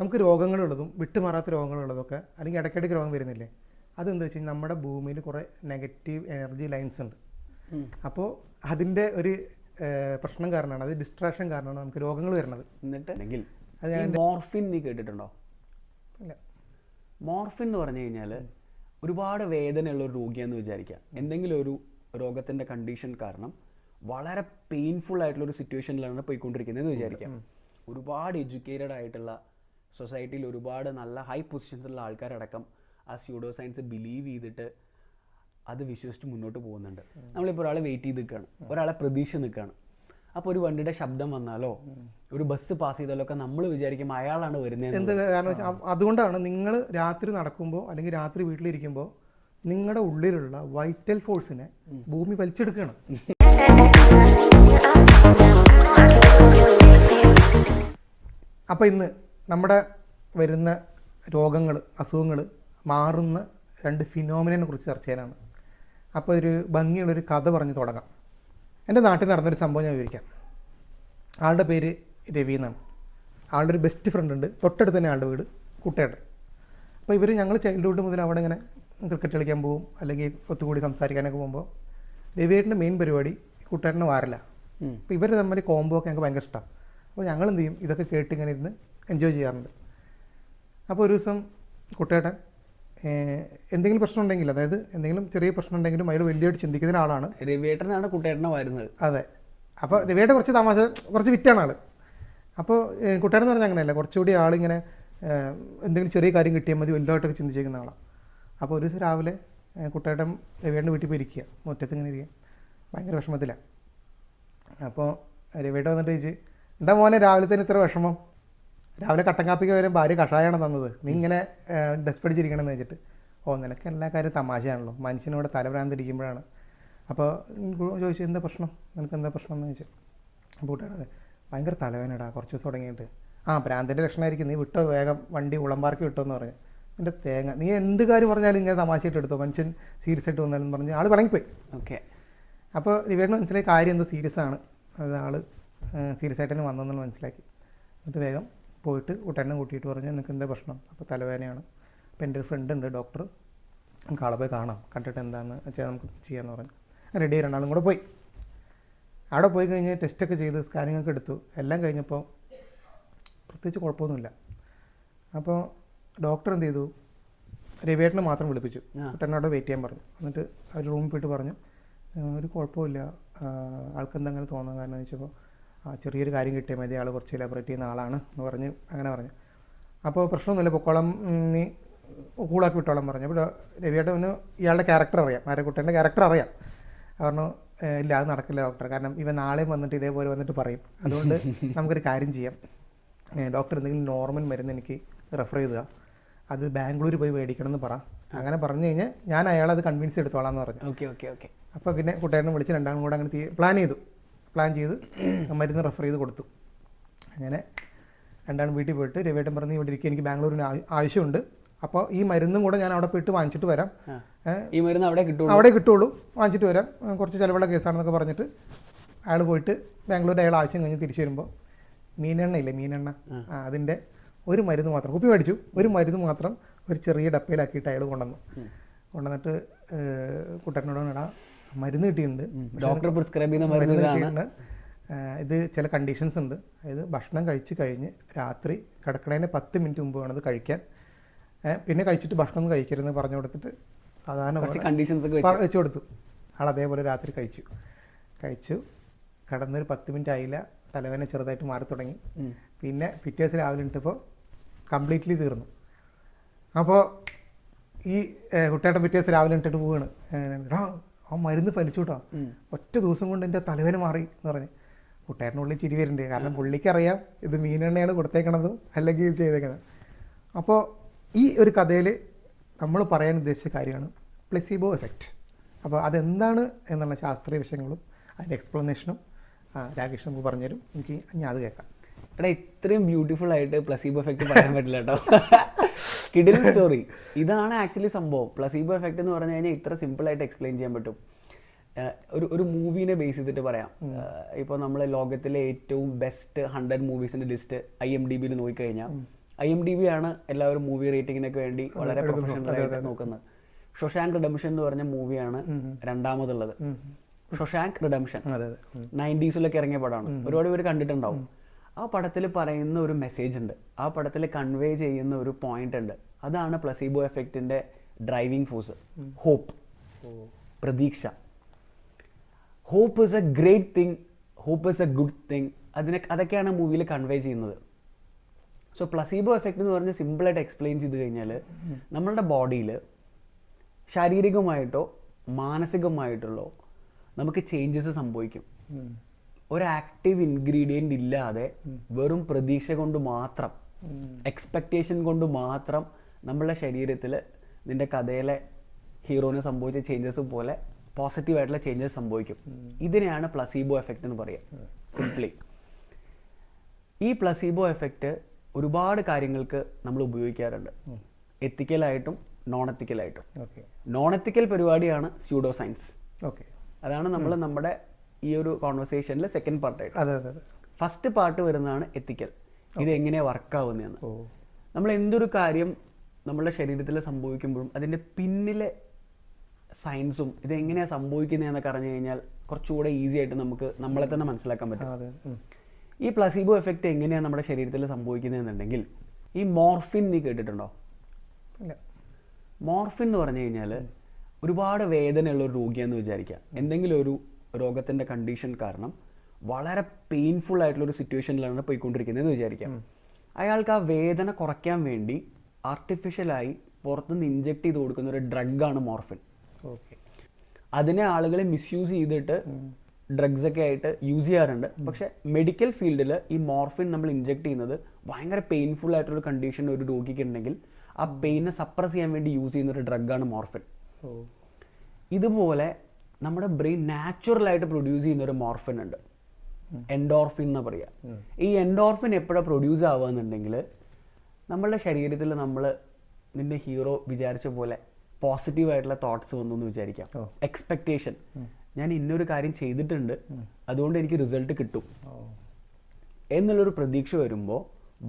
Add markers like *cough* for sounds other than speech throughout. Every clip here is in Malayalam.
നമുക്ക് രോഗങ്ങളുള്ളതും വിട്ടുമാറാത്ത രോഗങ്ങളുള്ളതൊക്കെ അല്ലെങ്കിൽ ഇടയ്ക്കിടയ്ക്ക് രോഗം വരുന്നില്ലേ? അതെന്താ വെച്ച് കഴിഞ്ഞാൽ നമ്മുടെ ഭൂമിയിൽ കുറേ നെഗറ്റീവ് എനർജി ലൈൻസ് ഉണ്ട്. അപ്പോൾ അതിന്റെ ഒരു പ്രശ്നം കാരണമാണ് അത് ഡിസ്ട്രാക്ഷൻ കാരണമാണ് നമുക്ക് രോഗങ്ങൾ വരുന്നത്. എന്നിട്ട് അത് മോർഫിൻ നീ കേട്ടിട്ടുണ്ടോ? ഇല്ല. മോർഫിൻ എന്ന് പറഞ്ഞു കഴിഞ്ഞാൽ ഒരുപാട് വേദനയുള്ള ഒരു രോഗിയാണെന്ന് വിചാരിക്കുക. എന്തെങ്കിലും ഒരു രോഗത്തിന്റെ കണ്ടീഷൻ കാരണം വളരെ പെയിൻഫുൾ ആയിട്ടുള്ള ഒരു സിറ്റുവേഷനിലാണ് പോയിക്കൊണ്ടിരിക്കുന്നത് എന്ന് വിചാരിക്കാം ഒരുപാട് എഡ്യൂക്കേറ്റഡ് ആയിട്ടുള്ള സൊസൈറ്റിയിൽ ഒരുപാട് നല്ല ഹൈ പൊസിഷൻസിലുള്ള ആൾക്കാരടക്കം ആ സ്യൂഡോ സയൻസ് ബിലീവ് ചെയ്തിട്ട് അത് വിശ്വസിച്ച് മുന്നോട്ട് പോകുന്നുണ്ട്. നമ്മളിപ്പോൾ ഒരാളെ വെയിറ്റ് ചെയ്ത് നിൽക്കുകയാണ് ഒരാളെ പ്രതീക്ഷ നിൽക്കുകയാണ് അപ്പോൾ ഒരു വണ്ടിയുടെ ശബ്ദം വന്നാലോ ഒരു ബസ് പാസ് ചെയ്താലോ ഒക്കെ നമ്മൾ വിചാരിക്കും അയാളാണ് വരുന്നത് എന്ത് കാരണം അതുകൊണ്ടാണ് നിങ്ങൾ രാത്രി നടക്കുമ്പോൾ അല്ലെങ്കിൽ രാത്രി വീട്ടിലിരിക്കുമ്പോൾ നിങ്ങളുടെ ഉള്ളിലുള്ള വൈറ്റൽ ഫോഴ്സിനെ ഭൂമി വലിച്ചെടുക്കുകയാണ് അപ്പോൾ ഇന്ന് നമ്മുടെ വരുന്ന രോഗങ്ങൾ അസുഖങ്ങൾ മാറുന്ന രണ്ട് ഫിനോമിനെ കുറിച്ച് ചർച്ച ചെയ്യാനാണ്. അപ്പോൾ ഒരു ഭംഗിയുള്ളൊരു കഥ പറഞ്ഞ് തുടങ്ങാം. എന്റെ നാട്ടിൽ നടന്നൊരു സംഭവം ഞാൻ വിവരിക്കാം. ആളുടെ പേര് രവി എന്നാണ്. ആളുടെ ഒരു ബെസ്റ്റ് ഫ്രണ്ട് ഉണ്ട്. തൊട്ടടുത്ത് തന്നെ ആളുടെ വീട് കുട്ടേട്ടൻ. അപ്പോൾ ഇവർ ഞങ്ങൾ ചൈൽഡ്ഹുഡ് മുതൽ അവിടെ ഇങ്ങനെ ക്രിക്കറ്റ് കളിക്കാൻ പോകും അല്ലെങ്കിൽ ഒത്തുകൂടി സംസാരിക്കാനൊക്കെ പോകുമ്പോൾ രവിയേട്ടന്റെ മെയിൻ പരിപാടി കുട്ടേട്ടനെ വാറില്ല അപ്പോൾ ഇവർ തമ്മിൽ കോംബോ ഒക്കെ ഞങ്ങൾക്ക് ഭയങ്കര ഇഷ്ടമാണ് അപ്പോൾ ഞങ്ങൾ എന്ത് ചെയ്യും? ഇതൊക്കെ കേട്ട് ഇങ്ങനെ ഇരുന്ന് എൻജോയ് ചെയ്യാറുണ്ട്. അപ്പോൾ ഒരു ദിവസം കുട്ടേട്ടൻ എന്തെങ്കിലും പ്രശ്നം ഉണ്ടെങ്കിൽ അതായത് എന്തെങ്കിലും ചെറിയ പ്രശ്നം ഉണ്ടെങ്കിലും അയാൾ വലിയതായിട്ട് ചിന്തിക്കുന്ന ആളാണ് രവിയേട്ടനാണ് കുട്ടേട്ടനെ വരുന്നത്. അതെ. അപ്പോൾ രവിയേട്ടൻ കുറച്ച് തമാശ കുറച്ച് വിറ്റാണ് ആൾ അപ്പോൾ കുട്ടേട്ടൻ എന്ന് പറഞ്ഞാൽ അങ്ങനെയല്ല കുറച്ചുകൂടി ആളിങ്ങനെ എന്തെങ്കിലും ചെറിയ കാര്യം കിട്ടിയാൽ മതി വലുതായിട്ടൊക്കെ ചിന്തിച്ചേക്കുന്ന ആളാണ് അപ്പോൾ ഒരു ദിവസം രാവിലെ കുട്ടേട്ടൻ രവിയുടെ വീട്ടിൽ പോയി ഇരിക്കുക. മുറ്റത്ത് ഇങ്ങനെ ഇരിക്കുക. ഭയങ്കര വിഷമത്തിലാണ് അപ്പോൾ രവിയേട്ടൻ വന്നിട്ട് ചോദിച്ച് എന്താ മോനെ രാവിലെ തന്നെ ഇത്ര വിഷമം? രാവിലെ കട്ടൻ കാപ്പിക്ക് വരും ഭാര്യ കഷായമാണ് തന്നത്. നീ ഇങ്ങനെ ഡെസ്പടിച്ചിരിക്കണമെന്ന് വെച്ചിട്ട്. ഓ നിനക്ക് എല്ലാ കാര്യവും തമാശയാണല്ലോ. മനുഷ്യനോട് തലഭ്രാന്തിരിക്കുമ്പോഴാണ് അപ്പോൾ ചോദിച്ചു എന്താ പ്രശ്നം? നിനക്ക് എന്താ പ്രശ്നം? എന്ന് ചോദിച്ചു. അപ്പോൾ കൂട്ടുകാരൻ ഭയങ്കര തലവേനടാ കുറച്ച് ദിവസം തുടങ്ങിയിട്ട്. ആ ഭ്രാന്തിന്റെ ലക്ഷണമായിരിക്കും നീ വിട്ടോ വേഗം വണ്ടി ഉളമ്പാർക്ക് വിട്ടോ എന്ന് പറഞ്ഞു. എന്റെ തേങ്ങ നീ എന്ത് കാര്യം പറഞ്ഞാലും ഇങ്ങനെ തമാശയായിട്ട് എടുത്തോ? മനുഷ്യൻ സീരിയസ് ആയിട്ട് വന്നാലും പറഞ്ഞ് ആൾ വിളങ്ങിപ്പോയി ഓക്കെ. അപ്പോൾ രവിയേട്ടന് മനസ്സിലായി കാര്യം എന്തോ സീരിയസ് ആണ്. അത് ആൾ സീരിയസ് ആയിട്ട് തന്നെ വന്നതെന്ന് മനസ്സിലാക്കി എന്നിട്ട് വേഗം പോയിട്ട് കുട്ടേനെ കൂട്ടിയിട്ട് പറഞ്ഞു നിനക്ക് എന്താ പ്രശ്നം അപ്പോൾ തലവേദനയാണ്. അപ്പോൾ എന്റെ ഒരു ഫ്രണ്ട് ഉണ്ട് ഡോക്ടർ നമുക്ക് ആളെ പോയി കാണാം. കണ്ടിട്ട് എന്താണെന്ന് വെച്ചാൽ നമുക്ക് ചെയ്യാമെന്ന് പറഞ്ഞു. റെഡി രണ്ടാളും കൂടെ പോയി. അവിടെ പോയി കഴിഞ്ഞ് ടെസ്റ്റൊക്കെ ചെയ്ത് സ്കാനിങ് ഒക്കെ എടുത്തു. എല്ലാം കഴിഞ്ഞപ്പോൾ പ്രത്യേകിച്ച് കുഴപ്പമൊന്നുമില്ല. അപ്പോൾ ഡോക്ടർ എന്ത് ചെയ്തു? രവിയേട്ടനെ മാത്രം വിളിപ്പിച്ചു. കുട്ടനോട് വെയിറ്റ് ചെയ്യാൻ പറഞ്ഞു. എന്നിട്ട് അവർ റൂമിൽ പോയിട്ട് പറഞ്ഞു ഒരു കുഴപ്പമില്ല. ആൾക്കെന്താ ആൾക്ക് എന്താ അങ്ങനെ തോന്നാൻ കാരണം എന്ന് വെച്ചപ്പോൾ ചെറിയൊരു കാര്യം കിട്ടിയാൽ മതി. ആൾ കുറച്ച് എലാബറേറ്റ് ചെയ്യുന്ന ആളാണ് എന്ന് പറഞ്ഞ് അങ്ങനെ പറഞ്ഞു. അപ്പോൾ പ്രശ്നമൊന്നുമില്ല. പൊക്കോളം നീ കൂളാക്കി വിട്ടോളം പറഞ്ഞു. അപ്പോൾ രവിയേട്ടന് ഇയാളുടെ ക്യാരക്ടർ അറിയാം. ആരക്കുട്ടേന്റെ ക്യാരക്ടർ അറിയാം. പറഞ്ഞു "ഏ, ഇല്ല അത് നടക്കില്ല ഡോക്ടർ കാരണം ഇവൻ നാളെയും വന്നിട്ട് ഇതേപോലെ വന്നിട്ട് പറയും. അതുകൊണ്ട് നമുക്കൊരു കാര്യം ചെയ്യാം. ഡോക്ടർ എന്തെങ്കിലും നോർമൽ മരുന്ന് എനിക്ക് റെഫർ ചെയ്തുക അത് ബാംഗ്ലൂർ പോയി മേടിക്കണം എന്ന് പറ. അങ്ങനെ പറഞ്ഞു കഴിഞ്ഞാൽ ഞാൻ അയാളത് കൺവിൻസ് എടുത്തോളാം എന്ന് പറഞ്ഞു. Okay okay okay. അപ്പോൾ പിന്നെ കുട്ടേട്ടനെ വിളിച്ച് രണ്ടാളും കൂടെ അങ്ങനെ പ്ലാൻ ചെയ്തു. പ്ലാൻ ചെയ്ത് മരുന്ന് റെഫർ ചെയ്ത് കൊടുത്തു. അങ്ങനെ രണ്ടാണ് വീട്ടിൽ പോയിട്ട് രവിയേട്ടൻ പറഞ്ഞ് ഇവിടെ ഇരിക്കുക എനിക്ക് ബാംഗ്ലൂരിന് ആവശ്യമുണ്ട്. അപ്പോൾ ഈ മരുന്നും കൂടെ ഞാൻ അവിടെ പോയിട്ട് വാങ്ങിച്ചിട്ട് വരാം. ഈ മരുന്ന് അവിടെ കിട്ടും അവിടെ കിട്ടുള്ളൂ. വാങ്ങിച്ചിട്ട് വരാം. കുറച്ച് ചിലവുള്ള കേസാണെന്നൊക്കെ പറഞ്ഞിട്ട് അയാൾ പോയിട്ട് ബാംഗ്ലൂരിൽ അയാൾ ആവശ്യം കഴിഞ്ഞ് തിരിച്ചു വരുമ്പോൾ മീനെണ്ണ ഇല്ലേ മീനെണ്ണ? ആ. അതിന്റെ ഒരു മരുന്ന് മാത്രം കുപ്പി മേടിച്ചു. ഒരു മരുന്ന് മാത്രം ഒരു ചെറിയ ഡപ്പയിലാക്കിയിട്ട് അയാൾ കൊണ്ടുവന്നു. കൊണ്ടുവന്നിട്ട് കുട്ടനോട് ഇടാ മരുന്ന് കിട്ടിയിട്ടുണ്ട്. ഡോക്ടർ പ്രിസ്ക്രൈബ് ചെയ്യുന്ന മരുന്ന് ഇത് ചില കണ്ടീഷൻസ് ഉണ്ട്. അതായത് ഭക്ഷണം കഴിച്ച് കഴിഞ്ഞ് രാത്രി കിടക്കണേന്റെ പത്ത് മിനിറ്റ് മുമ്പ് വേണം അത് കഴിക്കാൻ. പിന്നെ കഴിച്ചിട്ട് ഭക്ഷണം ഒന്നും കഴിക്കരുതെന്ന് പറഞ്ഞു കൊടുത്തിട്ട് സാധാരണ കണ്ടീഷൻസ് വെച്ച്. കൊടുത്തു. ആൾ അതേപോലെ രാത്രി കഴിച്ചു. കഴിച്ചു. കടന്നൊരു പത്ത് മിനിറ്റ് ആയില്ല. തലവേദന ചെറുതായിട്ട് മാറി തുടങ്ങി. പിന്നെ പിറ്റേ ദിവസം രാവിലെ ഇട്ടപ്പോൾ കംപ്ലീറ്റ്ലി തീർന്നു. അപ്പോൾ ഈ കുട്ടേട്ടൻ പിറ്റേ ദിവസം രാവിലെ ഇട്ടിട്ട് പോവുകയാണ് ആ മരുന്ന് ഫലിച്ചു കേട്ടോ ഒറ്റ ദിവസം കൊണ്ട് എന്റെ തലവേന മാറി എന്ന് പറഞ്ഞു. കൂട്ടുകാരനുള്ളിൽ ചിരി വരുന്നുണ്ട് കാരണം പുള്ളിക്കറിയാം ഇത് മീനെണ്ണയാണ് കൊടുത്തേക്കണത് അല്ലെങ്കിൽ ഇത് ചെയ്തേക്കണത്. അപ്പോൾ ഈ ഒരു കഥയിൽ നമ്മൾ പറയാൻ ഉദ്ദേശിച്ച കാര്യമാണ് പ്ലെസിബോ എഫക്റ്റ് അപ്പോൾ അതെന്താണ് എന്നുള്ള ശാസ്ത്രീയ വിഷയങ്ങളും അതിന്റെ എക്സ്പ്ലനേഷനും രാകേഷ് നമുക്ക് പറഞ്ഞുതരും. എനിക്ക് ഞാൻ അത് കേൾക്കാം. എടാ ഇത്രയും ബ്യൂട്ടിഫുൾ ആയിട്ട് പ്ലസീബോ എഫക്റ്റ് പറയാൻ പറ്റില്ല കേട്ടോ. *laughs* കിഡിൽ സ്റ്റോറി ഇതാണ് ആക്ച്വലി സംഭവം. പ്ലസീബോ എഫക്റ്റ് എന്ന് പറഞ്ഞു കഴിഞ്ഞാൽ ഇത്ര സിമ്പിൾ ആയിട്ട് എക്സ്പ്ലെയിൻ ചെയ്യാൻ പറ്റും. ഒരു ഒരു മൂവീനെ ബേസ് ചെയ്തിട്ട് പറയാം. ഇപ്പോൾ നമ്മൾ ലോകത്തിലെ ഏറ്റവും ബെസ്റ്റ് ഹൺഡ്രഡ് മൂവീസിന്റെ ലിസ്റ്റ് ഐ എം ഡി ബിയിൽ നോക്കിക്കഴിഞ്ഞാൽ ഐ എം ഡി ബി ആണ് എല്ലാവരും മൂവി റേറ്റിങ്ങിനൊക്കെ വേണ്ടി വളരെ പ്രൊഫഷണൽ ആയിട്ട് നോക്കുന്നത്. ഷൊഷാങ്ക് റിഡംഷൻ എന്ന് പറഞ്ഞ മൂവിയാണ് രണ്ടാമതുള്ളത്. ഷൊഷാങ്ക് റിഡംഷൻ. നയന്റീസിലൊക്കെ ഇറങ്ങിയ പടമാണ്. ഒരുപാട് പേര് കണ്ടിട്ടുണ്ടാവും. ആ പടത്തിൽ പറയുന്ന ഒരു മെസ്സേജ് ഉണ്ട്. ആ പടത്തിൽ കൺവേ ചെയ്യുന്ന ഒരു പോയിന്റ് ഉണ്ട്. അതാണ് പ്ലസീബോ എഫക്റ്റിന്റെ ഡ്രൈവിംഗ് ഫോഴ്സ് ഹോപ്പ് പ്രതീക്ഷ. Hope is a great thing hope is a good thing അതിനെ അതൊക്കെയാണ് മൂവിയിൽ കൺവേ ചെയ്യുന്നത്. സോ പ്ലസീബോ എഫക്റ്റ് എന്ന് പറഞ്ഞ് സിമ്പിളായിട്ട് എക്സ്പ്ലെയിൻ ചെയ്ത് കഴിഞ്ഞാൽ നമ്മളുടെ ബോഡിയിൽ ശാരീരികമായിട്ടോ മാനസികമായിട്ടുള്ളോ നമുക്ക് ചേഞ്ചസ് സംഭവിക്കും. ഒരു ആക്റ്റീവ് ഇൻഗ്രീഡിയന്റ് ഇല്ലാതെ വെറും പ്രതീക്ഷ കൊണ്ട് മാത്രം എക്സ്പെക്റ്റേഷൻ കൊണ്ട് മാത്രം നമ്മളുടെ ശരീരത്തിൽ നിന്റെ കഥയിലെ ഹീറോന് സംഭവിച്ച ചേഞ്ചസ് പോലെ പോസിറ്റീവായിട്ടുള്ള ചേഞ്ചസ് സംഭവിക്കും. ഇതിനെയാണ് പ്ലസീബോ എഫക്റ്റ് എന്ന് പറയുക സിംപ്ലി ഈ പ്ലസീബോ എഫക്റ്റ് ഒരുപാട് കാര്യങ്ങൾക്ക് നമ്മൾ ഉപയോഗിക്കാറുണ്ട്. എത്തിക്കലായിട്ടും നോൺ എത്തിക്കലായിട്ടും നോൺ എത്തിക്കൽ പരിപാടിയാണ് സ്യൂഡോ സയൻസ് ഓക്കെ അതാണ് നമ്മൾ നമ്മുടെ ഈ ഒരു കോൺവെർസേഷനിൽ സെക്കൻഡ് പാർട്ടായിട്ട് അതെ അതെ ഫസ്റ്റ് പാർട്ട് വരുന്നതാണ് എത്തിക്കൽ ഇത് എങ്ങനെയാണ് വർക്കാവുന്നതെന്ന് നമ്മൾ എന്തൊരു കാര്യം നമ്മളുടെ ശരീരത്തിൽ സംഭവിക്കുമ്പോഴും അതിന്റെ പിന്നിലെ സയൻസും ഇത് എങ്ങനെയാണ് സംഭവിക്കുന്നതെന്നൊക്കെ അറിഞ്ഞു കഴിഞ്ഞാൽ കുറച്ചുകൂടെ ഈസി ആയിട്ട് നമുക്ക് നമ്മളെ തന്നെ മനസ്സിലാക്കാൻ പറ്റും. ഈ പ്ലസീബോ എഫക്റ്റ് എങ്ങനെയാണ് നമ്മുടെ ശരീരത്തിൽ സംഭവിക്കുന്നതെന്നുണ്ടെങ്കിൽ ഈ മോർഫിൻ നീ കേട്ടിട്ടുണ്ടോ? മോർഫിൻ എന്ന് പറഞ്ഞു കഴിഞ്ഞാൽ ഒരുപാട് വേദനയുള്ള ഒരു രോഗിയാന്ന് വിചാരിക്കുക എന്തെങ്കിലും ഒരു രോഗത്തിന്റെ കണ്ടീഷൻ കാരണം വളരെ പെയിൻഫുൾ ആയിട്ടുള്ള ഒരു സിറ്റുവേഷനിലാണ് പോയിക്കൊണ്ടിരിക്കുന്നത് എന്ന് വിചാരിക്കാം. അയാൾക്ക് ആ വേദന കുറയ്ക്കാൻ വേണ്ടി ആർട്ടിഫിഷ്യലായി പുറത്തുനിന്ന് ഇഞ്ചെക്ട് ചെയ്ത് കൊടുക്കുന്ന ഒരു ഡ്രഗാണ് മോർഫിൻ ഓക്കെ അതിനെ ആളുകളെ മിസ്യൂസ് ചെയ്തിട്ട് ഡ്രഗ്സ് ഒക്കെ ആയിട്ട് യൂസ് ചെയ്യാറുണ്ട്. പക്ഷേ മെഡിക്കൽ ഫീൽഡിൽ ഈ മോർഫിൻ നമ്മൾ ഇഞ്ചെക്ട് ചെയ്യുന്നത് ഭയങ്കര പെയിൻഫുൾ ആയിട്ടുള്ള കണ്ടീഷൻ ഒരു രോഗിക്ക് ഉണ്ടെങ്കിൽ ആ പെയിനെ സപ്രസ് ചെയ്യാൻ വേണ്ടി യൂസ് ചെയ്യുന്ന ഒരു ഡ്രഗാണ് മോർഫിൻ ഇതുപോലെ നമ്മുടെ ബ്രെയിൻ നാച്ചുറലായിട്ട് പ്രൊഡ്യൂസ് ചെയ്യുന്ന ഒരു മോർഫിൻ ഉണ്ട്. എൻഡോർഫിൻ എന്ന് പറയുക ഈ എൻഡോർഫിൻ എപ്പോഴാണ് പ്രൊഡ്യൂസ് ആവുകയെന്നുണ്ടെങ്കിൽ നമ്മളുടെ ശരീരത്തിൽ നമ്മൾ നിന്റെ ഹീറോ വിചാരിച്ച പോലെ പോസിറ്റീവ് ആയിട്ടുള്ള തോട്ട്സ് വന്നു എന്ന് വിചാരിക്കാം. എക്സ്പെക്റ്റേഷൻ എക്സ്പെക്ടേഷൻ ഞാൻ ഇന്നൊരു കാര്യം ചെയ്തിട്ടുണ്ട്. അതുകൊണ്ട് എനിക്ക് റിസൾട്ട് കിട്ടും. എന്നുള്ളൊരു പ്രതീക്ഷ വരുമ്പോൾ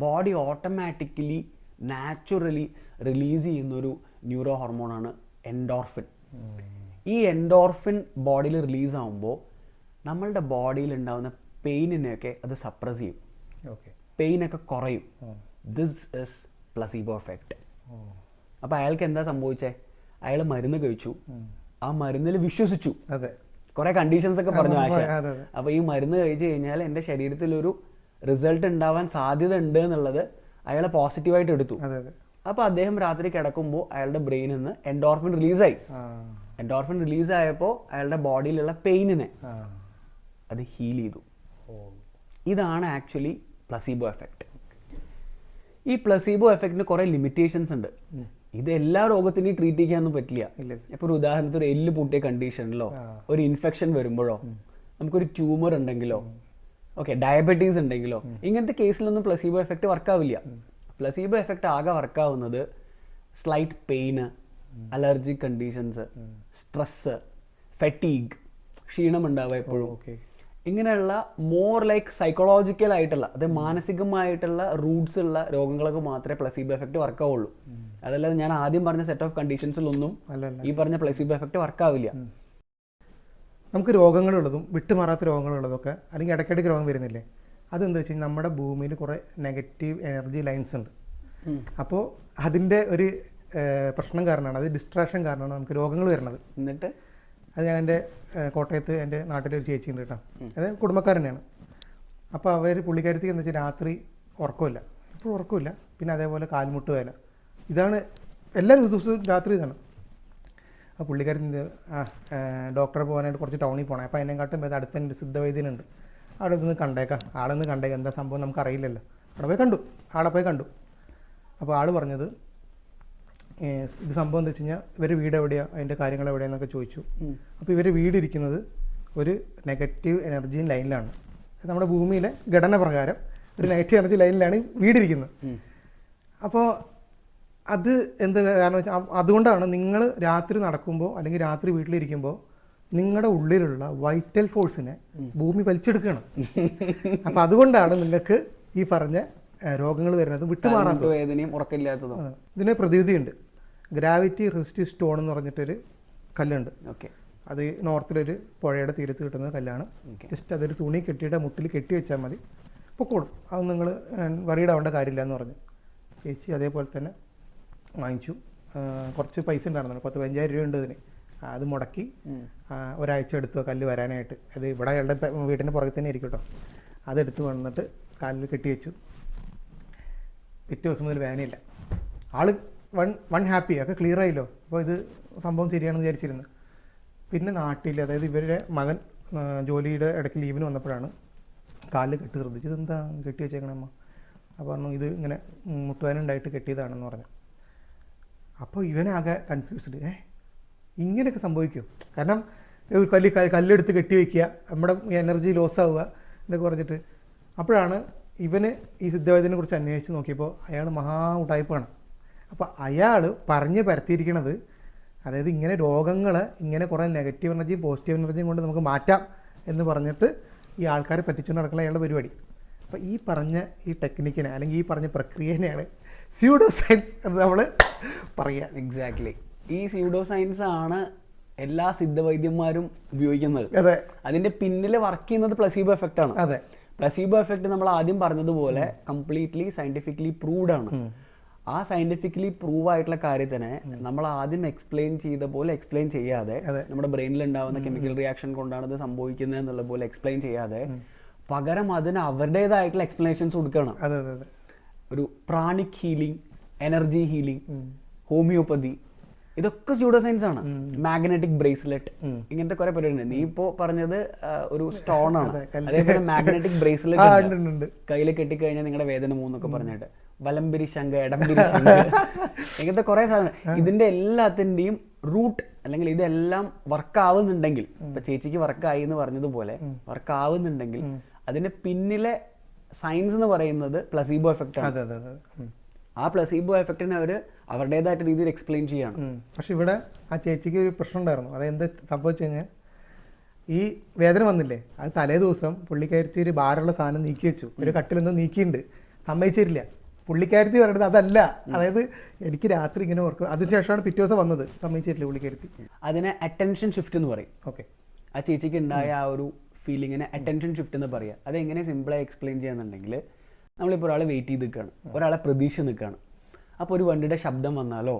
ബോഡി ഓട്ടോമാറ്റിക്കലി നാച്ചുറലി റിലീസ് ചെയ്യുന്നൊരു ന്യൂറോ ഹോർമോണാണ് എൻഡോർഫിൻ ഈ എൻഡോർഫിൻ ബോഡിയിൽ റിലീസ് ആകുമ്പോൾ നമ്മളുടെ ബോഡിയിൽ ഉണ്ടാകുന്ന പെയിനിനെയൊക്കെ അത് സപ്രസ് ചെയ്യും. ഓക്കെ പെയിനൊക്കെ കുറയും. ദിസ് ഇസ് പ്ലസീബോ എഫക്റ്റ് അപ്പോൾ അയാൾക്ക് എന്താ സംഭവിച്ചേ? അയാൾ മരുന്ന് കഴിച്ചു. ആ മരുന്നിൽ വിശ്വസിച്ചു. അതെ. കുറെ കണ്ടീഷൻസ് ഒക്കെ പറഞ്ഞു ആശ. അതെ, അതെ. അപ്പൊ ഈ മരുന്ന് കഴിച്ചു കഴിഞ്ഞാൽ എന്റെ ശരീരത്തിൽ ഒരു റിസൾട്ട് ഉണ്ടാവാൻ സാധ്യത ഉണ്ട് എന്നുള്ളത് അയാളെ പോസിറ്റീവായിട്ട് എടുത്തു. അതെ അതെ. അപ്പൊ അദ്ദേഹം രാത്രി കിടക്കുമ്പോൾ അയാളുടെ ബ്രെയിനിൽ നിന്ന് എൻഡോർഫിൻ റിലീസായി എൻഡോർഫിൻ റിലീസ് ആയപ്പോൾ അയാളുടെ ബോഡിയിലുള്ള പെയിനിനെ അത് ഹീൽ ചെയ്തു. ഇതാണ് ആക്ച്വലി പ്ലസീബോ എഫക്റ്റ് ഈ പ്ലസീബോ എഫക്റ്റിന് കുറേ ലിമിറ്റേഷൻസ് ഉണ്ട്. ഇത് എല്ലാ രോഗത്തിനെയും ട്രീറ്റ് ചെയ്യാനൊന്നും പറ്റില്ല. ഇപ്പോൾ ഒരു ഉദാഹരണത്തിന് ഒരു എല്ല് പൊട്ടിയ കണ്ടീഷനിലോ ഒരു ഇൻഫെക്ഷൻ വരുമ്പോഴോ നമുക്കൊരു ട്യൂമർ ഉണ്ടെങ്കിലോ ഓക്കെ ഡയബറ്റീസ് ഉണ്ടെങ്കിലോ ഇങ്ങനത്തെ കേസിലൊന്നും പ്ലസീബോ എഫക്റ്റ് വർക്കാവില്ല പ്ലസീബോ എഫക്റ്റ് ആകെ വർക്കാവുന്നത് slight pain allergic conditions stress fatigue ക്ഷീണം ഉണ്ടാവുക എപ്പോഴും ഇങ്ങനെയുള്ള മോർ ലൈക്ക് സൈക്കോളജിക്കൽ ആയിട്ടുള്ള അതായത് മാനസികമായിട്ടുള്ള റൂട്ട്സ് ഉള്ള രോഗങ്ങൾക്ക് മാത്രമേ പ്ലസീബോ എഫക്റ്റ് വർക്കാവുള്ളൂ അതല്ലാതെ ഞാൻ ആദ്യം പറഞ്ഞ സെറ്റ് ഓഫ് കണ്ടീഷൻസിലൊന്നും ഈ പറഞ്ഞ പ്ലസീബോ എഫക്റ്റ് വർക്കാവില്ല നമുക്ക് രോഗങ്ങളുള്ളതും വിട്ടുമാറാത്ത രോഗങ്ങളുള്ളതൊക്കെ അല്ലെങ്കിൽ ഇടയ്ക്കിടയ്ക്ക് രോഗം വരുന്നില്ലേ അതെന്താ വെച്ച് കഴിഞ്ഞാൽ നമ്മുടെ ഭൂമിയിൽ കുറേ നെഗറ്റീവ് എനർജി ലൈൻസ് ഉണ്ട്. അപ്പോൾ അതിന്റെ ഒരു പ്രശ്നം കാരണമാണ്. അത് ഡിസ്ട്രാക്ഷൻ കാരണമാണ് നമുക്ക് രോഗങ്ങൾ വരുന്നത്. എന്നിട്ട്? അത് ഞാൻ എന്റെ കോട്ടയത്ത് എന്റെ നാട്ടിലൊരു ചേച്ചി ഉണ്ട് കേട്ടോ. അത് കുടുംബക്കാർ തന്നെയാണ്. അപ്പോൾ അവർ പുള്ളിക്കാരത്തേക്ക് എന്ന് വെച്ചാൽ രാത്രി ഉറക്കമില്ല. ഇപ്പോൾ ഉറക്കമില്ല. പിന്നെ അതേപോലെ കാൽമുട്ട് വേല ഇതാണ് എല്ലാ ദിവസവും രാത്രി ഇതാണ്. ആ പുള്ളിക്കാരൻ എന്ത് ആ ഏഹ്, ഡോക്ടറെ പോകാനായിട്ട് കുറച്ച് ടൗണിൽ പോകണം അപ്പോൾ അതിനെക്കാട്ടും ഭേദം അടുത്ത എന്റെ സിദ്ധവൈദ്യനുണ്ട്. അവിടെ നിന്ന് കണ്ടേക്കാം. ആളൊന്ന് കണ്ടേക്കാം. എന്താ സംഭവം നമുക്ക് അറിയില്ലല്ലോ അവിടെ പോയി കണ്ടു. ആടെ പോയി കണ്ടു. അപ്പോൾ ആൾ പറഞ്ഞത് ഇത് സംഭവം എന്താ വെച്ച് കഴിഞ്ഞാൽ ഇവർ വീട് എവിടെയാണ് അതിന്റെ കാര്യങ്ങൾ എവിടെയാണെന്നൊക്കെ ചോദിച്ചു. അപ്പോൾ ഇവർ വീട് ഇരിക്കുന്നത് ഒരു നെഗറ്റീവ് എനർജി ലൈനിലാണ് നമ്മുടെ ഭൂമിയിലെ ഘടന പ്രകാരം ഒരു നെഗറ്റീവ് എനർജി ലൈനിലാണ് വീടിരിക്കുന്നത്. അപ്പോൾ അത് എന്ത് കാരണം വെച്ചാൽ അതുകൊണ്ടാണ് നിങ്ങൾ രാത്രി നടക്കുമ്പോൾ അല്ലെങ്കിൽ രാത്രി വീട്ടിലിരിക്കുമ്പോൾ നിങ്ങളുടെ ഉള്ളിലുള്ള വൈറ്റൽ ഫോഴ്സിനെ ഭൂമി വലിച്ചെടുക്കുകയാണ് അപ്പം അതുകൊണ്ടാണ് നിങ്ങൾക്ക് ഈ പറഞ്ഞ രോഗങ്ങൾ വരുന്നത് വിട്ടുമാറാത്തത്. വേദനയും ഉറക്കമില്ലാത്തതും. ഇതിന് പ്രതിവിധിയുണ്ട് ഗ്രാവിറ്റി റെസിസ്റ്റീവ് സ്റ്റോൺ എന്ന് പറഞ്ഞിട്ടൊരു കല്ലുണ്ട്. ഓക്കെ. അത് നോർത്തിലൊരു പുഴയുടെ തീരത്ത് കിട്ടുന്ന കല്ലാണ്. ജസ്റ്റ് അതൊരു തുണി കെട്ടിയിട്ട് മുട്ടിൽ കെട്ടി വെച്ചാൽ മതി. പൊക്കോളും. അത് നിങ്ങൾ വറീഡ് ആവേണ്ട കാര്യമില്ല എന്ന് പറഞ്ഞു. ചേച്ചി അതേപോലെ തന്നെ വാങ്ങിച്ചു. കുറച്ച് പൈസ ഉണ്ടായിരുന്നു പത്ത് പതിനഞ്ചായിരം രൂപ ഉണ്ട് ഇതിന്. അത് മുടക്കി ഒരാഴ്ച എടുത്തു കല്ല് വരാനായിട്ട്. അത് ഇവിടെ അയാളുടെ വീട്ടിന്റെ പുറകെ തന്നെ ഇരിക്കും കേട്ടോ. അതെടുത്ത് വന്നിട്ട് കാലിൽ കെട്ടി വെച്ചു. പിറ്റേ ദിവസം മുതൽ വേനയില്ല ആൾ വൺ വൺ ഹാപ്പി ഒക്കെ ക്ലിയർ ആയില്ലോ. അപ്പോൾ ഇത് സംഭവം ശരിയാണെന്ന് വിചാരിച്ചിരുന്നു. പിന്നെ നാട്ടിൽ അതായത് ഇവരുടെ മകൻ ജോലിയുടെ ഇടയ്ക്ക് ലീവിന് വന്നപ്പോഴാണ് കാലിൽ കെട്ടി ശ്രദ്ധിച്ചത്. എന്താ കെട്ടി വെച്ചേക്കണമ്മ അപ്പോൾ പറഞ്ഞു ഇത് ഇങ്ങനെ മുട്ടുവാനുണ്ടായിട്ട് കെട്ടിയതാണെന്ന് പറഞ്ഞു. അപ്പോൾ ഇവനാകെ കൺഫ്യൂസ്ഡ് ഏ ഇങ്ങനെയൊക്കെ സംഭവിക്കും? കാരണം ഒരു കല്ല് കല്ലെടുത്ത് കെട്ടി വയ്ക്കുക നമ്മുടെ എനർജി ലോസ് ആവുക എന്നൊക്കെ പറഞ്ഞിട്ട്. അപ്പോഴാണ് ഇവന് ഈ സിദ്ധവേദനെ കുറിച്ച് അന്വേഷിച്ച് നോക്കിയപ്പോൾ അയാൾ മഹാ ഉടായ്പാണ് അപ്പോൾ അയാൾ പറഞ്ഞു പരത്തിയിരിക്കണത് അതായത് ഇങ്ങനെ രോഗങ്ങൾ ഇങ്ങനെ കുറേ നെഗറ്റീവ് എനർജിയും പോസിറ്റീവ് എനർജിയും കൊണ്ട് നമുക്ക് മാറ്റാം എന്ന് പറഞ്ഞിട്ട് ഈ ആൾക്കാരെ പറ്റിച്ചുകൊണ്ട് നടക്കുന്ന അയാളുടെ പരിപാടി. അപ്പോൾ ഈ പറഞ്ഞ ഈ ടെക്നിക്കിനെ അല്ലെങ്കിൽ ഈ പറഞ്ഞ പ്രക്രിയനെയാണ് സ്യൂഡോ സയൻസ് എന്ന് നമ്മൾ പറയുക എക്സാക്ട്ലി ഈ സ്യൂഡോ സയൻസ് ആണ് എല്ലാ സിദ്ധവൈദ്യന്മാരും ഉപയോഗിക്കുന്നത്. അതെ. അതിന്റെ പിന്നിൽ വർക്ക് ചെയ്യുന്നത് പ്ലസീബോ എഫക്റ്റ് ആണ്. അതെ. പ്ലസീബോ എഫക്റ്റ് നമ്മൾ ആദ്യം പറഞ്ഞതുപോലെ കംപ്ലീറ്റ്ലി സയന്റിഫിക്കലി പ്രൂവ്ഡ് ആണ്. ആ സയന്റിഫിക്കലി പ്രൂവ് ആയിട്ടുള്ള കാര്യത്തിനെ നമ്മൾ ആദ്യം എക്സ്പ്ലെയിൻ ചെയ്ത പോലെ എക്സ്പ്ലെയിൻ ചെയ്യാതെ നമ്മുടെ ബ്രെയിനിൽ ഉണ്ടാവുന്ന കെമിക്കൽ റിയാക്ഷൻ കൊണ്ടാണ് ഇത് സംഭവിക്കുന്നത് എന്നുള്ള പോലെ എക്സ്പ്ലെയിൻ ചെയ്യാതെ പകരം അതിന് അവരുടേതായിട്ടുള്ള എക്സ്പ്ലനേഷൻസ് കൊടുക്കണം. ഒരു pranic healing energy healing homeopathy ഇതൊക്കെ സ്യൂഡോ സയൻസ് ആണ് മാഗ്നറ്റിക് ബ്രേസ്ലെറ്റ് ഇങ്ങനത്തെ കുറെ പരിപാടി നീ ഇപ്പോ പറഞ്ഞത് ഒരു സ്റ്റോൺ ആണ്. അതേപോലെ മാഗ്നറ്റിക് ബ്രേസ്ലെറ്റ് കയ്യിൽ കെട്ടിക്കഴിഞ്ഞാൽ നിങ്ങളുടെ വേദന മൂന്നൊക്കെ പറഞ്ഞിട്ട്. വലംപിരി ശങ്ക ഇടംപിരി ശങ്ക *laughs* ഇങ്ങനത്തെ കുറെ സാധനം ഇതിന്റെ എല്ലാത്തിന്റെയും റൂട്ട് അല്ലെങ്കിൽ ഇതെല്ലാം വർക്ക് ആവുന്നുണ്ടെങ്കിൽ ഇപ്പൊ ചേച്ചിക്ക് വർക്കായി ആയി എന്ന് പറഞ്ഞതുപോലെ വർക്ക് ആവുന്നുണ്ടെങ്കിൽ അതിന്റെ പിന്നിലെ സയൻസ് എന്ന് പറയുന്നത് പ്ലസീബോ എഫക്റ്റ് ആണ്. ആ പ്ലസീബോ എഫക്റ്റിനെ അവർ അവരുടേതായിട്ട് രീതിയിൽ എക്സ്പ്ലെയിൻ ചെയ്യാണ്. പക്ഷെ ഇവിടെ ആ ചേച്ചിക്ക് ഒരു പ്രശ്നം ഉണ്ടായിരുന്നു. അതെന്ത് സംഭവിച്ചു കഴിഞ്ഞാൽ ഈ വേദന വന്നില്ലേ? അത് തലേ ദിവസം പുള്ളിക്കാരത്തി ഒരു ഭാരമുള്ള സാധനം നീക്കി വെച്ചു. ഒരു കട്ടിലെന്തോ നീക്കിയിട്ടുണ്ട്. സമ്മതിച്ചിട്ടില്ല. പുള്ളിക്കാരത്തി പറയുന്നത് അതല്ല. അതായത് എനിക്ക് രാത്രി ഇങ്ങനെ ഓർക്കും അതിനുശേഷമാണ് പിറ്റേ ദിവസം വന്നത് സമ്മതിച്ചിട്ടില്ല പുള്ളിക്കാരത്തി. അതിനെ അറ്റൻഷൻ ഷിഫ്റ്റ് എന്ന് പറയും. ഓക്കെ. ആ ചേച്ചിക്ക് ഉണ്ടായ ആ ഒരു ഫീലിങ്ങിനെ അറ്റൻഷൻ ഷിഫ്റ്റ് എന്ന് പറയുക അത് എങ്ങനെ സിമ്പിളായി എക്സ്പ്ലെയിൻ ചെയ്യാന്നുണ്ടെങ്കിൽ നമ്മളിപ്പോൾ ഒരാളെ വെയിറ്റ് ചെയ്ത് നിൽക്കുകയാണ് ഒരാളെ പ്രതീക്ഷ നിൽക്കുകയാണ് അപ്പോൾ ഒരു വണ്ടിയുടെ ശബ്ദം വന്നാലോ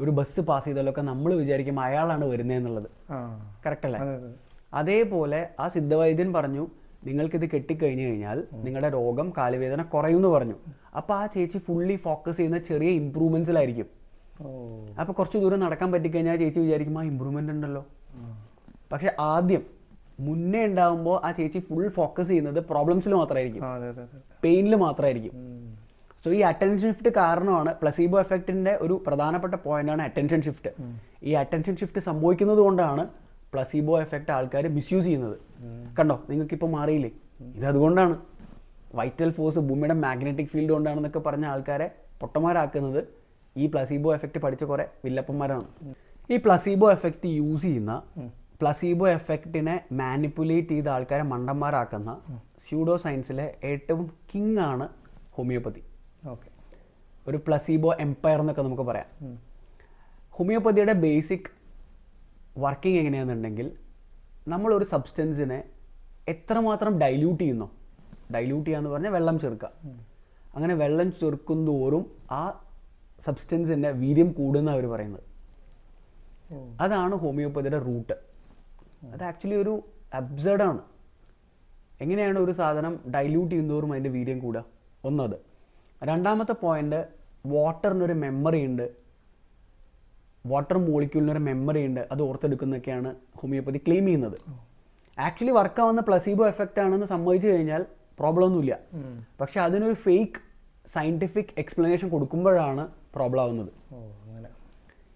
ഒരു ബസ് പാസ് ചെയ്താലോ ഒക്കെ നമ്മൾ വിചാരിക്കും അയാളാണ് വരുന്നതെന്നുള്ളത് കറക്റ്റ് അല്ലേ? അതെ അതെ. അതേപോലെ ആ സിദ്ധവൈദ്യൻ പറഞ്ഞു നിങ്ങൾക്കിത് കെട്ടിക്കഴിഞ്ഞു കഴിഞ്ഞാൽ നിങ്ങളുടെ രോഗം കാലുവേദന കുറയുമെന്ന് പറഞ്ഞു. അപ്പോൾ ആ ചേച്ചി ഫുള്ളി ഫോക്കസ് ചെയ്യുന്ന ചെറിയ ഇമ്പ്രൂവ്മെന്റ്സിലായിരിക്കും അപ്പൊ അപ്പോൾ കുറച്ച് ദൂരം നടക്കാൻ പറ്റിക്കഴിഞ്ഞാൽ ചേച്ചി വിചാരിക്കും ആ ഇമ്പ്രൂവ്മെന്റ് ഉണ്ടല്ലോ. പക്ഷെ ആദ്യം മുന്നേ ഉണ്ടാകുമ്പോൾ ആ ചേച്ചി ഫുൾ ഫോക്കസ് ചെയ്യുന്നത് പ്രോബ്ലംസിൽ മാത്രമായിരിക്കും പെയിനിൽ മാത്രമായിരിക്കും സോ ഈ അറ്റൻഷൻ ഷിഫ്റ്റ് കാരണമാണ് പ്ലസീബോ എഫക്റ്റിന്റെ ഒരു പ്രധാനപ്പെട്ട പോയിന്റാണ് അറ്റൻഷൻ ഷിഫ്റ്റ് ഈ അറ്റൻഷൻ ഷിഫ്റ്റ് സംഭവിക്കുന്നത് കൊണ്ടാണ് പ്ലസീബോ എഫക്റ്റ് ആൾക്കാർ മിസ്യൂസ് ചെയ്യുന്നത്. കണ്ടോ? നിങ്ങൾക്ക് ഇപ്പോൾ മാറിയില്ലേ ഇത് അതുകൊണ്ടാണ്. വൈറ്റൽ ഫോഴ്സ് ഭൂമിയുടെ മാഗ്നറ്റിക് ഫീൽഡ് കൊണ്ടാണെന്നൊക്കെ പറഞ്ഞ ആൾക്കാരെ പൊട്ടന്മാരാക്കുന്നത് ഈ പ്ലസീബോ എഫക്റ്റ് പഠിച്ച കുറെ വില്ലപ്പന്മാരാണ്. ഈ പ്ലസീബോ എഫക്റ്റ് യൂസ് ചെയ്യുന്ന പ്ലസീബോ എഫക്റ്റിനെ മാനിപ്പുലേറ്റ് ചെയ്ത ആൾക്കാരെ മണ്ടന്മാരാക്കുന്ന സ്യൂഡോ സയൻസിലെ ഏറ്റവും കിങ് ആണ് ഹോമിയോപ്പതി ഓക്കെ. ഒരു പ്ലസീബോ എംപയർ എന്നൊക്കെ നമുക്ക് പറയാം. ഹോമിയോപ്പതിയുടെ ബേസിക് വർക്കിംഗ് എങ്ങനെയാണെന്നുണ്ടെങ്കിൽ നമ്മളൊരു സബ്സ്റ്റൻസിനെ എത്രമാത്രം ഡൈല്യൂട്ട് ചെയ്യുന്നു ഡൈല്യൂട്ട് ചെയ്യുക എന്ന് പറഞ്ഞാൽ വെള്ളം ചേർക്കുക. അങ്ങനെ വെള്ളം ചേർക്കും തോറും ആ സബ്സ്റ്റൻസിന്റെ വീര്യം കൂടുന്ന അവർ പറയുന്നത്. അതാണ് ഹോമിയോപ്പതിയുടെ റൂട്ട്. അത് ആക്ച്വലി ഒരു അബ്സർഡാണ് എങ്ങനെയാണ് ഒരു സാധനം ഡൈല്യൂട്ട് ചെയ്യുന്നതോറും അതിന്റെ വീര്യം കൂടുക? ഒന്നത്. രണ്ടാമത്തെ പോയിന്റ് വാട്ടറിനൊരു മെമ്മറി ഉണ്ട്. വാട്ടർ മോളിക്യൂളിനൊരു മെമ്മറി ഉണ്ട് അത് ഓർത്തെടുക്കുന്നൊക്കെയാണ് ഹോമിയോപ്പതി ക്ലെയിം ചെയ്യുന്നത്. ആക്ച്വലി വർക്കാവുന്ന പ്ലസീബോ എഫക്റ്റ് ആണെന്ന് സമ്മതിച്ചു കഴിഞ്ഞാൽ പ്രോബ്ലം ഒന്നുമില്ല. പക്ഷെ അതിനൊരു ഫേക്ക് സയന്റിഫിക് എക്സ്പ്ലനേഷൻ കൊടുക്കുമ്പോഴാണ് പ്രോബ്ലം ആവുന്നത്.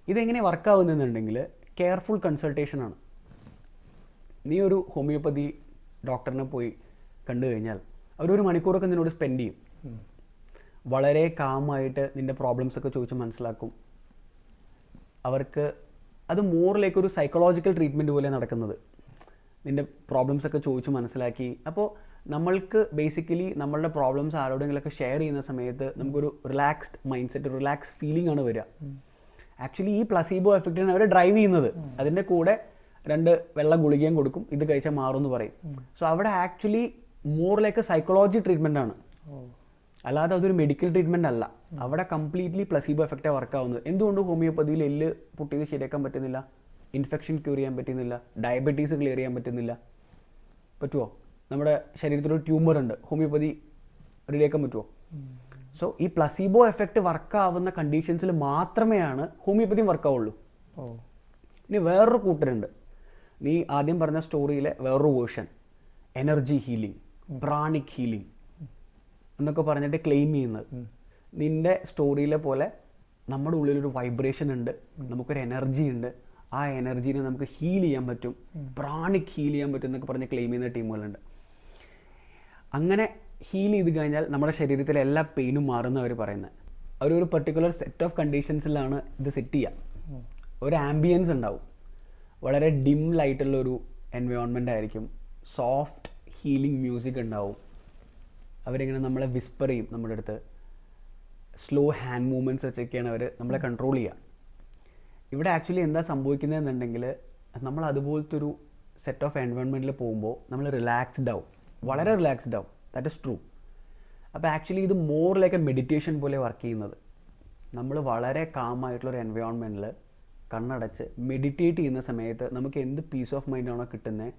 ഇതെങ്ങനെ വർക്ക് ആവുന്നതെന്നുണ്ടെങ്കിൽ കെയർഫുൾ കൺസൾട്ടേഷൻ ആണ്. നീ ഒരു ഹോമിയോപ്പതി ഡോക്ടറിനെ പോയി കണ്ടു കഴിഞ്ഞാൽ അവരൊരു മണിക്കൂറൊക്കെ നിന്നോട് സ്പെൻഡ് ചെയ്യും. വളരെ കാമായിട്ട് നിന്റെ പ്രോബ്ലംസ് ഒക്കെ ചോദിച്ച് മനസ്സിലാക്കും. അവർക്ക് അത് മോറിലേക്ക് ഒരു സൈക്കോളജിക്കൽ ട്രീറ്റ്മെന്റ് പോലെ നടക്കുന്നത്. നിന്റെ പ്രോബ്ലംസ് ഒക്കെ ചോദിച്ച് മനസ്സിലാക്കി. അപ്പോൾ നമ്മൾക്ക് ബേസിക്കലി നമ്മളുടെ പ്രോബ്ലംസ് ആരോടെങ്കിലൊക്കെ ഷെയർ ചെയ്യുന്ന സമയത്ത് നമുക്കൊരു relaxed mind set relax feeling ആണ് വരിക. ആക്ച്വലി ഈ പ്ലസീബോ എഫക്റ്റിനാണ് അവരെ ഡ്രൈവ് ചെയ്യുന്നത്. അതിന്റെ കൂടെ രണ്ട് വെള്ള ഗുളികയും കൊടുക്കും ഇത് കഴിച്ചാൽ മാറും എന്ന് പറയും. സോ അവിടെ actually more like psychology treatment ആണ്. അല്ലാതെ അതൊരു മെഡിക്കൽ ട്രീറ്റ്മെന്റ് അല്ല. അവിടെ കംപ്ലീറ്റ്ലി പ്ലസീബോ എഫക്റ്റാണ് വർക്ക് ആവുന്നത്. എന്തുകൊണ്ട് ഹോമിയോപ്പതിയിൽ എല്ല് പൊട്ടിയത് ശരിയാക്കാൻ പറ്റുന്നില്ല? ഇൻഫെക്ഷൻ ക്യൂർ ചെയ്യാൻ പറ്റുന്നില്ല? ഡയബറ്റീസ് ക്ലിയർ ചെയ്യാൻ പറ്റുന്നില്ല? പറ്റുമോ നമ്മുടെ ശരീരത്തിലൊരു ട്യൂമർ ഉണ്ട്. ഹോമിയോപ്പതി റെഡിയാക്കാൻ പറ്റുമോ സോ ഈ പ്ലസീബോ എഫക്റ്റ് വർക്ക് ആവുന്ന കണ്ടീഷൻസിൽ മാത്രമേയാണ് ഹോമിയോപ്പതിയും വർക്ക് ആവുള്ളൂ. ഓ. ഇനി വേറൊരു കൂട്ടരുണ്ട്. നീ ആദ്യം പറഞ്ഞ സ്റ്റോറിയിലെ വേറൊരു version energy healing pranic healing എന്നൊക്കെ പറഞ്ഞിട്ട് ക്ലെയിം ചെയ്യുന്നത്. നിന്റെ സ്റ്റോറിയിലെ പോലെ നമ്മുടെ ഉള്ളിലൊരു വൈബ്രേഷൻ ഉണ്ട് നമുക്കൊരു എനർജി ഉണ്ട്. ആ എനർജീനെ നമുക്ക് ഹീൽ ചെയ്യാൻ പറ്റും. പ്രാണിക് ഹീൽ ചെയ്യാൻ പറ്റും എന്നൊക്കെ പറഞ്ഞ് ക്ലെയിം ചെയ്യുന്ന ടീമുകളുണ്ട്. അങ്ങനെ ഹീൽ ചെയ്ത് കഴിഞ്ഞാൽ നമ്മുടെ ശരീരത്തിലെ എല്ലാ പെയിനും മാറുന്ന അവർ പറയുന്നത്. അവർ ഒരു പെർട്ടിക്കുലർ സെറ്റ് ഓഫ് കണ്ടീഷൻസിലാണ് ഇത് സെറ്റ് ചെയ്യുക ഒരു ആംബിയൻസ് ഉണ്ടാവും. വളരെ ഡിം ലൈറ്റുള്ള ഒരു എൻവയോൺമെന്റ് ആയിരിക്കും. സോഫ്റ്റ് ഹീലിംഗ് മ്യൂസിക് ഉണ്ടാവും. അവരിങ്ങനെ നമ്മളെ വിസ്പർ ചെയ്യും നമ്മുടെ അടുത്ത്. സ്ലോ ഹാൻഡ് മൂവ്മെന്റ്സ് വെച്ചൊക്കെയാണ് അവർ നമ്മളെ കൺട്രോൾ ചെയ്യുക ഇവിടെ ആക്ച്വലി എന്താ സംഭവിക്കുന്നത് സംഭവിക്കുന്നതെന്നുണ്ടെങ്കിൽ നമ്മൾ അതുപോലത്തെ ഒരു സെറ്റ് ഓഫ് എൻവയോൺമെന്റിൽ പോകുമ്പോൾ നമ്മൾ റിലാക്സ്ഡ് ആവും. വളരെ റിലാക്സ്ഡ് ആവും. ദാറ്റ് ഇസ് ട്രൂ അപ്പോൾ ആക്ച്വലി ഇത് മോർ ലൈക്ക് എ മെഡിറ്റേഷൻ പോലെ വർക്ക് ചെയ്യുന്നത്. നമ്മൾ വളരെ കാമായിട്ടുള്ളൊരു എൻവയോൺമെന്റിൽ കണ്ണടച്ച് മെഡിറ്റേറ്റ് ചെയ്യുന്ന സമയത്ത് നമുക്ക് എന്ത് പീസ് ഓഫ് മൈൻഡാണോ കിട്ടുന്നത്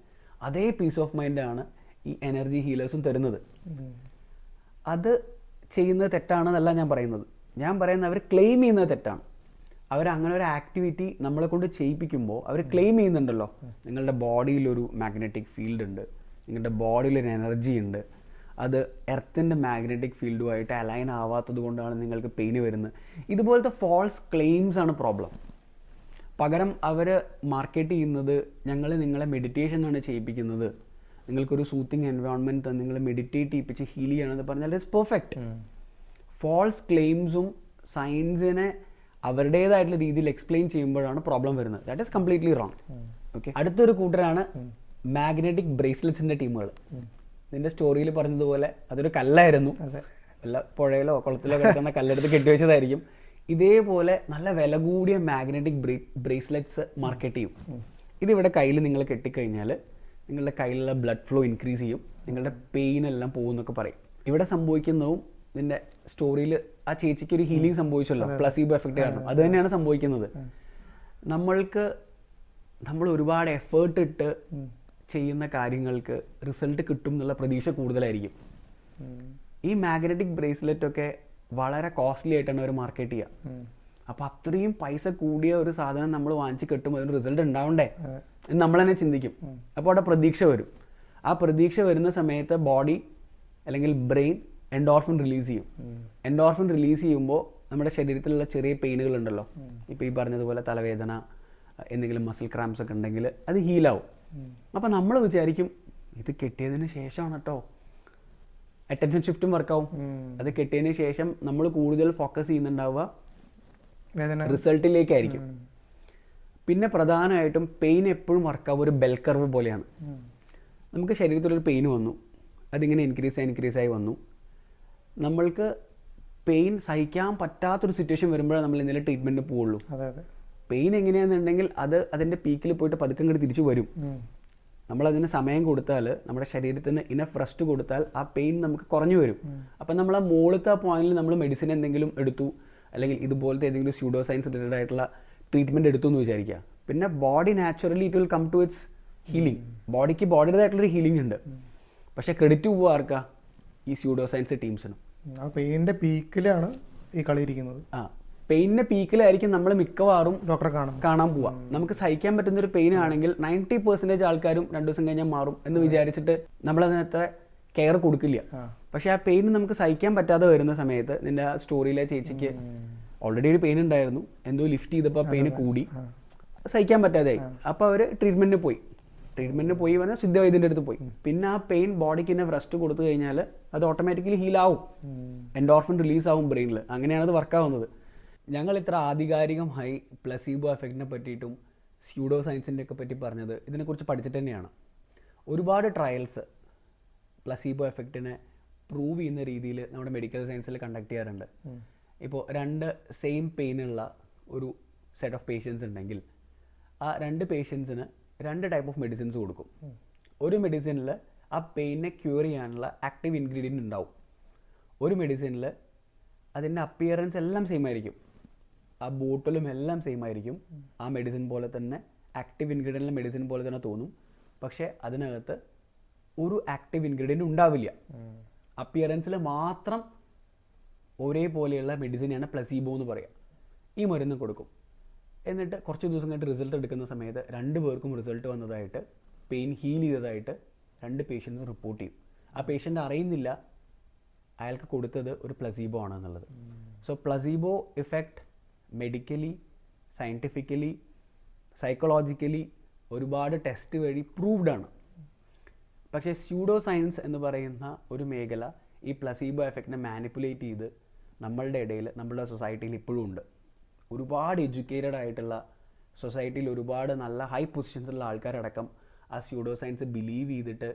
അതേ പീസ് ഓഫ് മൈൻഡാണ് ഈ എനർജി ഹീലേഴ്സും തരുന്നത്. അത് ചെയ്യുന്നത് തെറ്റാണെന്നല്ല ഞാൻ പറയുന്നത്. ഞാൻ പറയുന്നത് അവർ ക്ലെയിം ചെയ്യുന്നത് തെറ്റാണ്. അവർ അങ്ങനെ ഒരു ആക്ടിവിറ്റി നമ്മളെ കൊണ്ട് ചെയ്യിപ്പിക്കുമ്പോൾ അവർ ക്ലെയിം ചെയ്യുന്നുണ്ടല്ലോ. നിങ്ങളുടെ ബോഡിയിലൊരു മാഗ്നറ്റിക് ഫീൽഡ് ഉണ്ട്. നിങ്ങളുടെ ബോഡിയിലൊരു എനർജി ഉണ്ട്. അത് എർത്തിന്റെ മാഗ്നറ്റിക് ഫീൽഡുമായിട്ട് അലൈൻ ആവാത്തത് കൊണ്ടാണ് നിങ്ങൾക്ക് പെയിൻ വരുന്നത്. ഇതുപോലത്തെ ഫോൾസ് ക്ലെയിംസ് ആണ് പ്രോബ്ലം പകരം അവർ മാർക്കറ്റ് ചെയ്യുന്നത് ഞങ്ങൾ നിങ്ങളെ മെഡിറ്റേഷൻ ആണ് ചെയ്യിപ്പിക്കുന്നത്. നിങ്ങൾക്കൊരു സൂത്തിങ് എൻവയോൺമെന്റ് നിങ്ങൾ മെഡിറ്റേറ്റ് ചെയ്യിപ്പിച്ച് ഹീൽ ചെയ്യണമെന്ന് പറഞ്ഞാൽ ഇറ്റ്സ് പെർഫെക്റ്റ് ഫോൾസ് ക്ലെയിംസും സയൻസിനെ അവരുടേതായിട്ടുള്ള രീതിയിൽ എക്സ്പ്ലെയിൻ ചെയ്യുമ്പോഴാണ് പ്രോബ്ലം വരുന്നത്. That is completely wrong okay അടുത്തൊരു കൂട്ടരാണ് മാഗ്നറ്റിക് ബ്രേസ്ലെറ്റ്സിന്റെ ടീമുകൾ നിന്റെ സ്റ്റോറിയിൽ പറഞ്ഞതുപോലെ അതൊരു കല്ലായിരുന്നു. വല്ല പുഴയിലോ കുളത്തിലോ കിടക്കുന്ന കല്ലെടുത്ത് കെട്ടിവെച്ചതായിരിക്കും ഇതേപോലെ നല്ല വില കൂടിയ മാഗ്നറ്റിക് ബ്രേസ്ലെറ്റ്സ് മാർക്കറ്റ് ചെയ്യും. ഇതിവിടെ കയ്യിൽ നിങ്ങൾ കെട്ടിക്കഴിഞ്ഞാൽ നിങ്ങളുടെ കയ്യിലുള്ള ബ്ലഡ് ഫ്ലോ ഇൻക്രീസ് ചെയ്യും നിങ്ങളുടെ പെയിൻ എല്ലാം പോകുമെന്നൊക്കെ പറയും. ഇവിടെ സംഭവിക്കുന്നതും നിന്റെ സ്റ്റോറിയിൽ ആ ചേച്ചിക്ക് ഒരു ഹീലിംഗ് സംഭവിച്ചല്ലോ പ്ലസീബോ എഫക്റ്റ് കാരണം. അത് തന്നെയാണ് സംഭവിക്കുന്നത്. നമ്മൾക്ക് നമ്മൾ ഒരുപാട് എഫേർട്ട് ഇട്ട് ചെയ്യുന്ന കാര്യങ്ങൾക്ക് റിസൾട്ട് കിട്ടും എന്നുള്ള പ്രതീക്ഷ കൂടുതലായിരിക്കും. ഈ മാഗ്നറ്റിക് ബ്രേസ്ലെറ്റ് ഒക്കെ വളരെ കോസ്റ്റ്ലി ആയിട്ടാണ് അവർ മാർക്കറ്റ് ചെയ്യുക. അപ്പോൾ അത്രയും പൈസ കൂടിയ ഒരു സാധനം നമ്മൾ വാങ്ങിച്ച് കിട്ടുമ്പോൾ അതിന് റിസൾട്ട് ഉണ്ടാവണ്ടേ? എന്ന് നമ്മൾ തന്നെ ചിന്തിക്കും. അപ്പോൾ അവിടെ പ്രതീക്ഷ വരും. ആ പ്രതീക്ഷ വരുന്ന സമയത്ത് ബോഡി അല്ലെങ്കിൽ ബ്രെയിൻ എൻഡോർഫിൻ റിലീസ് ചെയ്യും. എൻഡോർഫിൻ റിലീസ് ചെയ്യുമ്പോൾ നമ്മുടെ ശരീരത്തിലുള്ള ചെറിയ പെയിനുകൾ ഉണ്ടല്ലോ. ഇപ്പോൾ ഈ പറഞ്ഞതുപോലെ തലവേദന എന്തെങ്കിലും മസിൽ ക്രാംസ് ഒക്കെ ഉണ്ടെങ്കിൽ അത് ഹീലാവും അപ്പോൾ നമ്മൾ വിചാരിക്കും ഇത് കെട്ടിയതിന് ശേഷമാണ് കേട്ടോ അറ്റൻഷൻ ഷിഫ്റ്റും വർക്കാവും അത് കെട്ടിയതിന് ശേഷം നമ്മൾ കൂടുതൽ ഫോക്കസ് ചെയ്യുന്നുണ്ടാവുക. റിസൾട്ടിലേക്കായിരിക്കും. പിന്നെ പ്രധാനമായിട്ടും പെയിൻ എപ്പോഴും വർക്കാവും ഒരു ബെൽ കർവ് പോലെയാണ്. നമുക്ക് ശരീരത്തിലൊരു പെയിൻ വന്നു. അതിങ്ങനെ ഇൻക്രീസ് ആയി ഇൻക്രീസ് ആയി വന്നു. നമ്മൾക്ക് പെയിൻ സഹിക്കാൻ പറ്റാത്തൊരു സിറ്റുവേഷൻ വരുമ്പോഴാണ് നമ്മൾ എന്തെങ്കിലും ട്രീറ്റ്മെന്റ് പോവുള്ളൂ. പെയിൻ എങ്ങനെയാണെന്നുണ്ടെങ്കിൽ അത് അതിന്റെ പീക്കിൽ പോയിട്ട് പതുക്കെ ഇങ്ങോട്ട് തിരിച്ചു വരും. നമ്മൾ നമ്മളതിന് സമയം കൊടുത്താൽ നമ്മുടെ ശരീരത്തിന് ഇനഫ് റെസ്റ്റ് കൊടുത്താൽ ആ പെയിൻ നമുക്ക് കുറഞ്ഞു വരും. അപ്പം നമ്മൾ ആ മുകളിലത്തെ ആ പോയിന്റിൽ നമ്മൾ മെഡിസിൻ എന്തെങ്കിലും എടുത്തു. അല്ലെങ്കിൽ ഇതുപോലത്തെ ഏതെങ്കിലും സ്യൂഡോ സയൻസ് റിലേറ്റഡ് ആയിട്ടുള്ള ട്രീറ്റ്മെന്റ് എടുത്തു എന്ന് വിചാരിക്കുക. പിന്നെ body naturally it will come to its healing ബോഡിക്ക് ബോഡിയുടേതായിട്ടുള്ളൊരു ഹീലിംഗ് ഉണ്ട്. പക്ഷേ ക്രെഡിറ്റ് പോകുക ആർക്കാ? ഈ സ്യൂഡോ സയൻസ് ടീംസിനും ആ പെയിന്റെ പീക്കിലാണ് ഈ കളിയിരിക്കുന്നത് ആ പെയിനിന്റെ പീക്കിലായിരിക്കും നമ്മൾ മിക്കവാറും ഡോക്ടറെ കാണും കാണാൻ പോവാ നമുക്ക് സഹിക്കാൻ പറ്റുന്ന ഒരു പെയിൻ ആണെങ്കിൽ നയന്റി പെർസെന്റേജ് ആൾക്കാരും രണ്ടു ദിവസം കഴിഞ്ഞാൽ മാറും എന്ന് വിചാരിച്ചിട്ട് നമ്മൾ അതിനകത്ത് കെയർ കൊടുക്കില്ല. പക്ഷെ ആ പെയിൻ നമുക്ക് സഹിക്കാൻ പറ്റാതെ വരുന്ന സമയത്ത് നിന്റെ ആ സ്റ്റോറിയിലെ ചേച്ചിക്ക് ഓൾറെഡി ഒരു പെയിൻ ഉണ്ടായിരുന്നു. എന്തോ ലിഫ്റ്റ് ചെയ്തപ്പോൾ പെയിൻ കൂടി. സഹിക്കാൻ പറ്റാതെയായി. അപ്പോൾ അവർ ട്രീറ്റ്മെന്റിന് പോയി. ട്രീറ്റ്മെന്റിന് പോയി പറഞ്ഞാൽ സിദ്ധവൈദ്യന്റെ അടുത്ത് പോയി. പിന്നെ ആ പെയിൻ ബോഡിക്ക് തന്നെ റെസ്റ്റ് കൊടുത്തു കഴിഞ്ഞാൽ അത് ഓട്ടോമാറ്റിക്കലി ഹീൽ ആവും. എൻഡോർഫിൻ റിലീസ് ആവും ബ്രെയിനിൽ അങ്ങനെയാണ് അത് വർക്കാവുന്നത് ഞങ്ങൾ ഇത്ര ആധികാരികമായി പ്ലസീബോ എഫക്റ്റിനെ പറ്റിയിട്ടും സ്യൂഡോ സയൻസിന്റെ ഒക്കെ പറ്റി പറഞ്ഞത് ഇതിനെക്കുറിച്ച് പഠിച്ചിട്ട് തന്നെയാണ്. ഒരുപാട് ട്രയൽസ് പ്ലസീബോ എഫക്റ്റിനെ പ്രൂവ് ചെയ്യുന്ന രീതിയിൽ നമ്മുടെ മെഡിക്കൽ സയൻസിൽ കണ്ടക്ട് ചെയ്യാറുണ്ട്. ഇപ്പോൾ രണ്ട് സെയിം പെയിനുള്ള ഒരു സെറ്റ് ഓഫ് പേഷ്യൻസ് ഉണ്ടെങ്കിൽ ആ രണ്ട് പേഷ്യൻസിന് രണ്ട് ടൈപ്പ് ഓഫ് മെഡിസിൻസ് കൊടുക്കും. ഒരു മെഡിസിനിൽ ആ പെയിനെ ക്യൂർ ചെയ്യാനുള്ള ആക്റ്റീവ് ഇൻഗ്രീഡിയന്റ് ഉണ്ടാവും. ഒരു മെഡിസിനിൽ അതിന്റെ അപ്പിയറൻസ് എല്ലാം സെയിം ആയിരിക്കും. ആ ബോട്ടിലും എല്ലാം സെയിം ആയിരിക്കും. ആ മെഡിസിൻ പോലെ തന്നെ ആക്റ്റീവ് ഇൻഗ്രീഡിയന്റിലെ മെഡിസിൻ പോലെ തന്നെ തോന്നും. പക്ഷേ അതിനകത്ത് ഒരു ആക്റ്റീവ് ഇൻഗ്രീഡിയന്റ് ഉണ്ടാവില്ല. അപ്പിയറൻസിൽ മാത്രം ഒരേപോലെയുള്ള മെഡിസിനെയാണ് പ്ലസീബോ എന്ന് പറയുക ഈ മരുന്ന് കൊടുക്കും. എന്നിട്ട് കുറച്ച് ദിവസം കഴിഞ്ഞിട്ട് റിസൾട്ട് എടുക്കുന്ന സമയത്ത് രണ്ട് പേർക്കും റിസൾട്ട് വന്നതായിട്ട് പെയിൻ ഹീൽ ചെയ്തതായിട്ട് രണ്ട് പേഷ്യൻസ് റിപ്പോർട്ട് ചെയ്യും. ആ പേഷ്യന്റ് അറിയുന്നില്ല അയാൾക്ക് കൊടുത്തത് ഒരു പ്ലസീബോ ആണെന്നുള്ളത്. So placebo effect medically scientifically psychologically ഒരുപാട് ടെസ്റ്റ് വഴി പ്രൂവ്ഡ് ആണ്. പക്ഷേ സ്യൂഡോ സയൻസ് എന്ന് പറയുന്ന ഒരു മേഖല ഈ പ്ലസീബോ എഫക്റ്റിനെ മാനിപ്പുലേറ്റ് ചെയ്ത് നമ്മളുടെ ഇടയിൽ നമ്മളുടെ സൊസൈറ്റിയിൽ ഇപ്പോഴും ഉണ്ട്. ഒരുപാട് എഡ്യൂക്കേറ്റഡ് ആയിട്ടുള്ള സൊസൈറ്റിയിൽ ഒരുപാട് നല്ല ഹൈ പൊസിഷൻസിലുള്ള ആൾക്കാരടക്കം ആ സ്യൂഡോ സയൻസ് ബിലീവ് ചെയ്തിട്ട്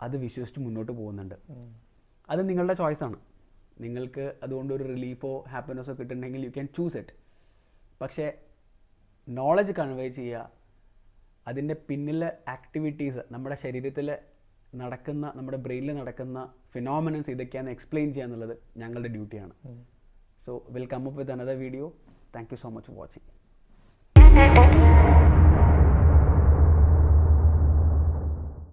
അത് വിശ്വസിച്ച് മുന്നോട്ട് പോകുന്നുണ്ട്. അത് നിങ്ങളുടെ ചോയ്സാണ് നിങ്ങൾക്ക് അതുകൊണ്ട് ഒരു റിലീഫോ ഹാപ്പിനെസ്സോ കിട്ടുന്നുണ്ടെങ്കിൽ യു ക്യാൻ ചൂസ് ഇറ്റ് പക്ഷേ നോളജ് കൺവേ ചെയ്യുക അതിന്റെ പിന്നിലെ ആക്ടിവിറ്റീസ് നമ്മുടെ ശരീരത്തിൽ നടക്കുന്ന നമ്മുടെ ബ്രെയിനിൽ നടക്കുന്ന ഫിനോമിനൻസ് ഇതൊക്കെയാണ് എക്സ്പ്ലെയിൻ ചെയ്യുക എന്നുള്ളത് ഞങ്ങളുടെ ഡ്യൂട്ടിയാണ് so will come up with another video thank you so much watching